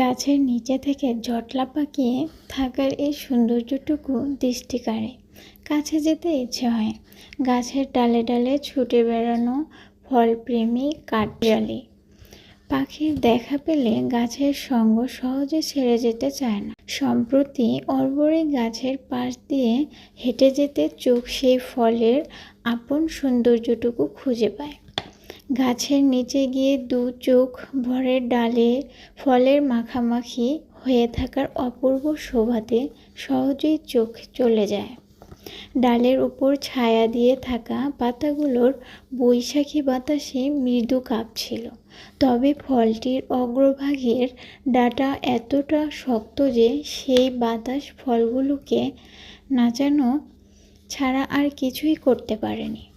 গাছের নিচে থেকে জটলা পাকিয়ে থাকার এই সৌন্দর্যটুকু দৃষ্টি কাড়ে। কাছে যেতে ইচ্ছে হয়। গাছের ডালে ডালে ছুটে বেড়ানো ফলপ্রেমী কাঠবিড়ালি। পাখির দেখা পেলে গাছের সঙ্গ সহজে ছেড়ে যেতে চায় না। সম্প্রতি অর্বরে গাছের পাশ দিয়ে হেঁটে যেতে চোখ সেই ফলের আপন সৌন্দর্যটুকু খুঁজে পায়। গাছের নিচে গিয়ে দু চোখ ভরে ডালে ফলের মাখামাখি হয়ে থাকার অপূর্ব শোভাতে সহজেই চোখ চলে যায়। ডালের উপর ছায়া দিয়ে থাকা পাতাগুলোর বৈশাখী বাতাসে মৃদু কাঁপছিল। তবে ফলটির অগ্রভাগের ডাটা এতটা শক্ত যে সেই বাতাস ফলগুলোকে নাচানো ছাড়া আর কিছুই করতে পারেনি।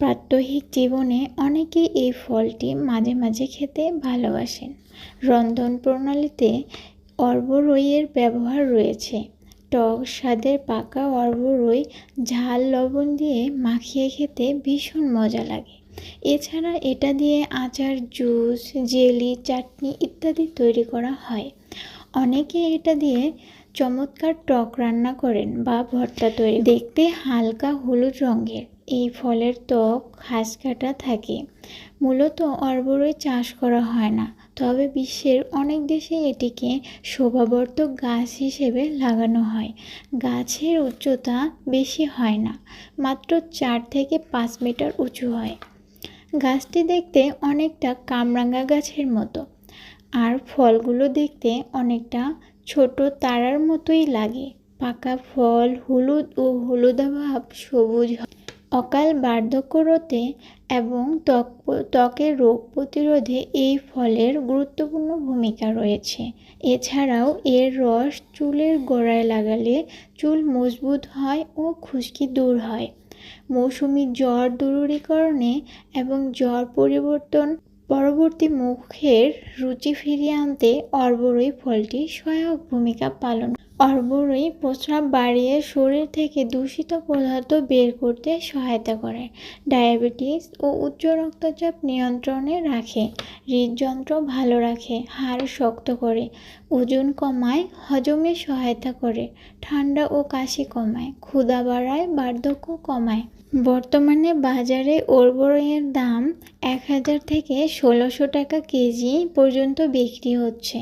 প্রাত্যহিক জীবনে অনেকেই এই ফলটি মাঝে মাঝে খেতে ভালোবাসেন। রন্ধন প্রণালীতে অর্বরইয়ের ব্যবহার রয়েছে। টক স্বাদের পাকা অর্বরই ঝাল লবণ দিয়ে মাখিয়ে খেতে ভীষণ মজা লাগে। এছাড়া এটা দিয়ে আচার, জুস, জেলি, চাটনি ইত্যাদি তৈরি করা হয়। অনেকে এটা দিয়ে চমৎকার টক রান্না করেন বা ভর্তা তৈরি। দেখতে হালকা হলুদ রঙের। এই ফলের ত্বক ঘাস কাটা থাকে। মূলত অর্বরই চাষ করা হয় না। তবে বিশ্বের অনেক দেশে এটিকে শোভাবর্ধক গাছ হিসেবে লাগানো হয়। গাছের উচ্চতা বেশি হয় না, মাত্র চার থেকে পাঁচ মিটার উঁচু হয়। গাছটি দেখতে অনেকটা কামরাঙ্গা গাছের মতো। আর ফলগুলো দেখতে অনেকটা ছোট তারার মতোই লাগে। পাকা ফল, হলুদ ও হলুদাভাব সবুজ অকাল বার্ধক্য রোধে এবং ত্বক ত্বকের রোগ প্রতিরোধে এই ফলের গুরুত্বপূর্ণ ভূমিকা রয়েছে। এছাড়াও এর রস চুলের গোড়ায় লাগালে চুল মজবুত হয় ও খুশকি দূর হয়। মৌসুমি জ্বর দূরীকরণে এবং জ্বর পরিবর্তন পরবর্তী মুখের রুচি ফিরিয়ে আনতে অর্বরই ফলটি সহায়ক ভূমিকা পালন অর্বরই প্রস্রাব বাড়িয়ে শরীর থেকে দূষিত পদার্থ বের করতে সহায়তা করে। ডায়াবেটিস ও উচ্চ রক্তচাপ নিয়ন্ত্রণে রাখে, হৃদযন্ত্র ভালো রাখে, হাড় শক্ত করে, ওজন কমায়, হজমে সহায়তা করে, ঠান্ডা ও কাশি কমায়, ক্ষুধা বাড়ায়, বার্ধক্য কমায়। বর্তমানে বাজারে ওরবরের দাম এক হাজার থেকে ষোলোশো টাকা কেজি পর্যন্ত বিক্রি হচ্ছে।